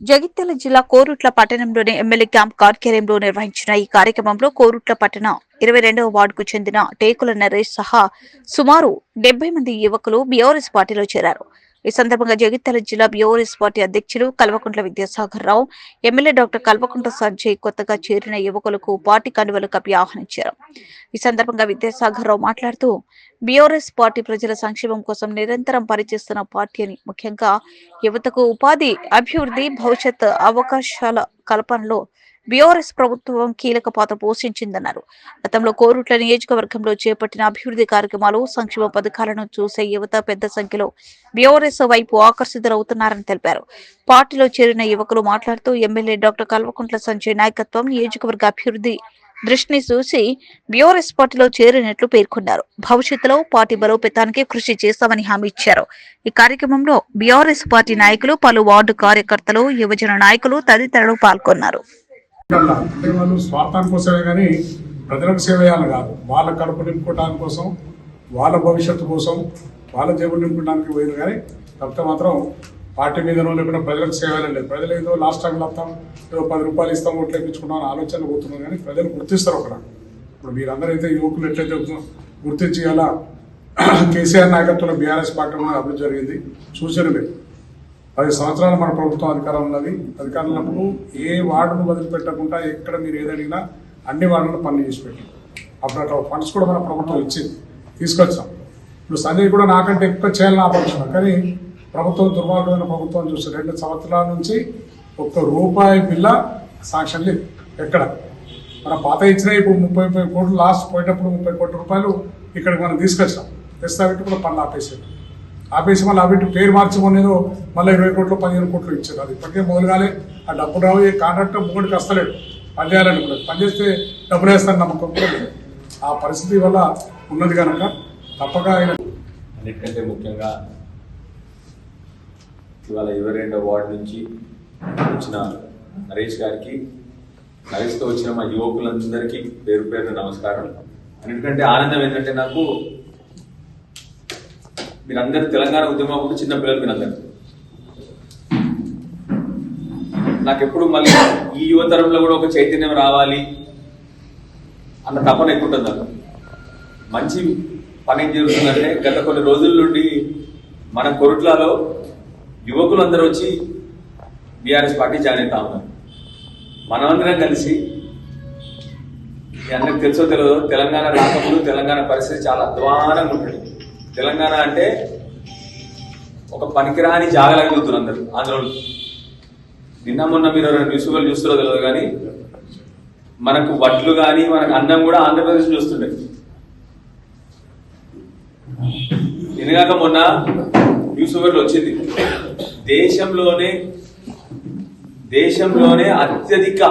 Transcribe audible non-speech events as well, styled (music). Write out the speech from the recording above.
జగిత్యాల జిల్లా కోరుట్ల పట్టణంలోని MLA camp కార్యాలయంలో నిర్వహించిన ఈ కార్యక్రమంలో కోరుట్ల పట్టణ ఇరవై రెండవ వార్డుకు చెందిన టేకుల నరేష్ సహా సుమారు డెబ్బై మంది యువకులు బీఆర్ఎస్ పార్టీలో చేరారు. ఈ సందర్భంగా జగిత్యాల జిల్లా బిఓఎస్ పార్టీ అధ్యక్షులు కల్వకుంట్ల విద్యాసాగర్ రావు ఎమ్మెల్యే డాక్టర్ కల్వకుంట్ల సంజయ్ కొత్తగా చేరిన యువకులకు పార్టీ కండువలు కప్పి ఆహ్వానించారు. ఈ సందర్భంగా విద్యాసాగర్ రావు మాట్లాడుతూ బిఆర్ఎస్ పార్టీ ప్రజల సంక్షేమం కోసం నిరంతరం పనిచేస్తున్న పార్టీ అని ముఖ్యంగా యువతకు ఉపాధి అభివృద్ధి భవిష్యత్ అవకాశాల కల్పనలో బీఆర్ఎస్ ప్రభుత్వం కీలక పాత్ర పోషించిందన్నారు. గతంలో కోరుట్ల నియోజకవర్గంలో చేపట్టిన అభివృద్ధి కార్యక్రమాలు సంక్షేమ పథకాలను చూసే యువత పెద్ద సంఖ్యలో బీఆర్ఎస్ వైపు ఆకర్షితులవుతున్నారని తెలిపారు. పార్టీలో చేరిన యువకులు మాట్లాడుతూ ఎమ్మెల్యే డాక్టర్ కల్వకుంట్ల సంజయ్ నాయకత్వం నియోజకవర్గ అభివృద్ధి దృష్టిని చూసి బీఆర్ఎస్ పార్టీలో చేరినట్లు పేర్కొన్నారు. భవిష్యత్తులో పార్టీ బలోపేతానికి కృషి చేస్తామని హామీ ఇచ్చారు. ఈ కార్యక్రమంలో బీఆర్ఎస్ పార్టీ నాయకులు పలు వార్డు కార్యకర్తలు యువజన నాయకులు తదితరులు పాల్గొన్నారు. అంటే వాళ్ళు స్వార్థాని కోసమే కానీ ప్రజలకు సేవ చేయాలి కాదు. వాళ్ళ కడుపు నింపుకోవడానికి కోసం వాళ్ళ భవిష్యత్తు కోసం వాళ్ళ జేబులు నింపుకోవడానికి పోయింది కానీ తప్పితే మాత్రం పార్టీ మీదనో లేకుండా ప్రజలకు సేవ లేదు. ప్రజలు ఏదో లాస్ట్ టైం వస్తాం ఏదో పది రూపాయలు ఇస్తాం ఓట్లు వేయించుకున్నాం అని ఆలోచన పోతున్నారు కానీ ప్రజలు గుర్తిస్తారు ఒకరా ఇప్పుడు మీరందరూ అయితే యువకులు ఎట్లయితే గుర్తించి అలా (clears throat) కేసీఆర్ నాయకత్వంలో బీఆర్ఎస్ పార్టీ అభివృద్ధి జరిగింది చూసారు మీరు. పది సంవత్సరాలు మన ప్రభుత్వం అధికారం ఉన్నది. అధికారం ఉన్నప్పుడు ఏ వార్డును వదిలిపెట్టకుండా ఎక్కడ మీరు ఏదడిగినా అన్ని వార్డులను పనులు చేసి పెట్టారు అప్పుడు అట్లా ఫండ్స్ కూడా మన ప్రభుత్వం ఇచ్చింది. తీసుకొచ్చాం. ఇప్పుడు సంజయ్ కూడా నాకంటే ఎక్కువ చేయాలని ఆపక్షణ కానీ ప్రభుత్వం దుర్మార్గమైన ప్రభుత్వం చూస్తే రెండు సంవత్సరాల నుంచి ఒక్క రూపాయి బిల్ల సాంక్షన్ లేదు. ఎక్కడ? మన పాత ఇచ్చిన ఇప్పుడు ముప్పై ముప్పై కోట్లు లాస్ట్ పోయేటప్పుడు ముప్పై కోట్ల రూపాయలు ఇక్కడికి మనం తీసుకొచ్చాం. తెస్తా పెట్టి కూడా పనులు ఆపేసేది ఆపేసి మళ్ళీ అవి పేరు మార్చమనేదో మళ్ళీ ఇరవై కోట్లు పదిహేను కోట్లు ఇచ్చారు. అది ఇప్పటికే మొదలు ఆ డబ్బు రావు ఏ కాంట్రాక్టర్ మూడికి వస్తలేడు. పని చేయాలని కూడా. పని చేస్తే డబ్బులు వేస్తాను నమ్మకం కూడా లేదు. ఆ పరిస్థితి వల్ల ఉన్నది కనుక తప్పక ఆయన అన్నిటికంటే ముఖ్యంగా ఇవాళ ఇరవై రెండో వార్డు నుంచి వచ్చిన నరేష్ గారికి నరేష్తో వచ్చిన మా యువకులందరికీ పేరు పేరు నమస్కారం అన్నిటికంటే ఆనందం ఏంటంటే నాకు మీరందరూ తెలంగాణ ఉద్యమం చిన్న పిల్లలు మీరందరూ. నాకు ఎప్పుడు మళ్ళీ ఈ యువతరంలో కూడా ఒక చైతన్యం రావాలి అన్న తపన ఎక్కువ ఉంటుంది నాకు. మంచి పని ఏం జరుగుతుందంటే గత కొన్ని రోజుల నుండి మన కొరుట్లలో యువకులందరూ వచ్చి బీఆర్ఎస్ పార్టీ జాయిన్ అవుతా ఉన్నారు. మనమందరం కలిసి మీ అందరికి తెలుసో తెలియదో తెలంగాణ రాకముందు తెలంగాణ పరిస్థితి చాలా అధ్వానంగా ఉంటుంది తెలంగాణ అంటే ఒక పనికిరాని జాగలాగా చూస్తున్నారు అందరు ఆంధ్రలో. నిన్న మొన్న మీరు న్యూస్ పేపర్లు చూస్తారో తెలియదు కానీ మనకు వడ్లు కానీ మనకు అన్నం కూడా ఆంధ్రప్రదేశ్ చూస్తుండే ఎందుకాక మొన్న న్యూస్ పేపర్లు వచ్చింది. దేశంలోనే దేశంలోనే అత్యధిక